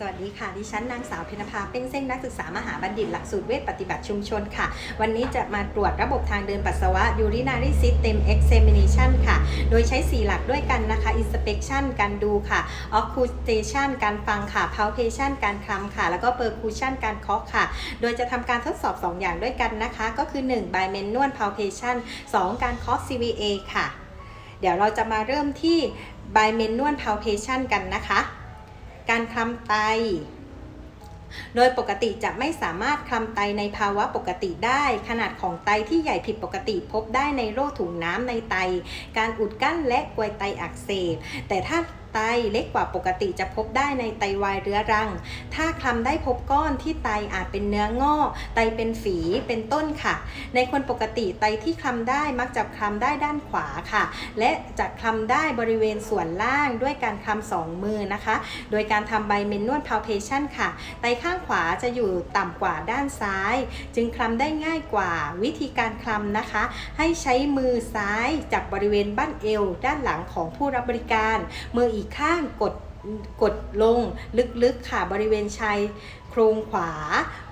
สวัสดีค่ะ ดิฉันนางสาวเพญภาเป้งเส้งนักศึกษามหาบัณฑิตหลักสูตรเวชปฏิบัติชุมชนค่ะ วันนี้จะมาตรวจระบบทางเดินปัสสาวะ urinary system examination ค่ะ โดยใช้ 4 หลักด้วยกันนะคะ inspection การดูค่ะ occultation การฟังค่ะ palpation การคลำค่ะ แล้วก็ percussion การเคาะค่ะ โดยจะทำการทดสอบ 2 อย่างด้วยกันนะคะ ก็คือ 1 by manual palpation 2 การเคาะ CVA ค่ะ เดี๋ยวเราจะมาเริ่มที่ by manual palpation กันนะคะ การคลำไต โดยปกติจะไม่สามารถคลำไตในภาวะปกติได้ ขนาดของไตที่ใหญ่ผิดปกติพบได้ในโรคถุงน้ำในไต การอุดกั้นและกลวยไตอักเสบ แต่ถ้า ไตเล็กกว่าปกติจะพบได้ในไตวายเรื้อรัง ถ้าคลำได้พบก้อนที่ไตอาจเป็นเนื้องอก ไตเป็นฝีเป็นต้นค่ะ ในคนปกติไตที่คลำได้มักจะคลำได้ด้านขวาค่ะ และจะคลำได้บริเวณส่วนล่างด้วยการคลำสองมือนะคะ โดยการทำใบเมนนวลพาวเพชันค่ะ ไตข้างขวาจะอยู่ต่ำกว่าด้านซ้าย จึงคลำได้ง่ายกว่าวิธีการคลำนะคะ ให้ใช้มือซ้ายจับบริเวณบั้นเอว ด้านหลังของผู้รับบริการ มืออีกข้างกดกดลงลึกๆค่ะบริเวณชายโครงขวา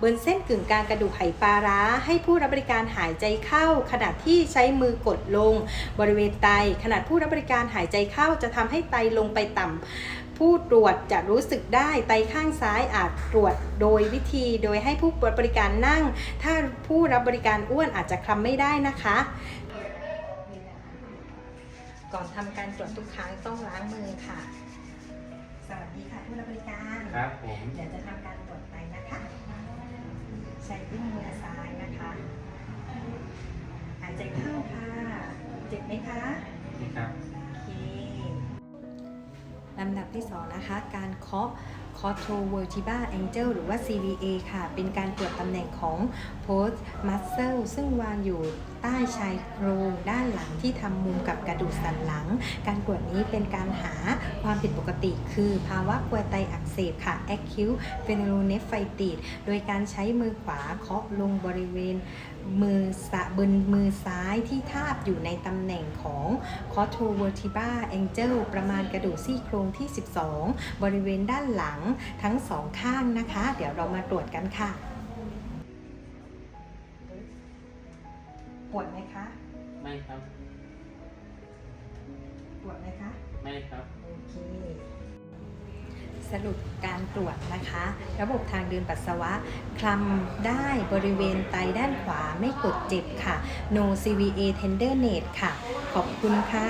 บนเส้นกึ่งกลางกระดูกไหปลาร้า ให้ผู้รับบริการหายใจเข้า ขณะที่ใช้มือกดลง บริเวณไต ขณะผู้รับบริการหายใจเข้าจะทำให้ไตลงไปต่ำผู้ตรวจจะรู้สึกได้ไตข้างซ้ายอาจตรวจโดยวิธีโดยให้ผู้บริการนั่ง ถ้าผู้รับบริการอ้วนอาจจะคลำไม่ได้นะคะ ก่อนทำการตรวจทุกครั้งต้องล้างมือค่ะ สวัสดีค่ะผู้รับบริการครับผมเดี๋ยวจะทำการตรวจไตนะคะ ใช้ดิ้นมือซ้ายนะคะหายใจเข้าค่ะ เจ็บไหมคะนี่ครับโอเคลำดับที่ 2 นะคะ การเคาะ c o t o v e r t e b r a angle หรือว่า CVA ค่ะ เป็นการตรวจตำแหน่งของ post muscle ซึ่งวางอยู่ใต้ชายโครงด้านหลังที่ทำมุมกับกระดูกสันหลัง การตรวจนี้เป็นการหาความผิดปกติ คือภาวะกรวยไตอักเสบค่ะ acute pyelonephritis โดยการใช้มือขวาเคาะลงบริเวณมือสะบนมือซ้ายที่ทาบอยู่ในตำแหน่งของ c o t o v e r t e b r a angle ประมาณกระดูกซี่โครงที่ 12 บริเวณด้านหลังทั้งสองข้างนะคะ เดี๋ยวเรามาตรวจกันค่ะ ปวดไหมคะ ไม่ครับ ปวดไหมคะ ไม่ครับ โอเค สรุปการตรวจนะคะ ระบบทางเดินปัสสาวะ คลำได้บริเวณไตด้านขวาไม่กดเจ็บค่ะ no CVA tenderness ค่ะ ขอบคุณค่ะ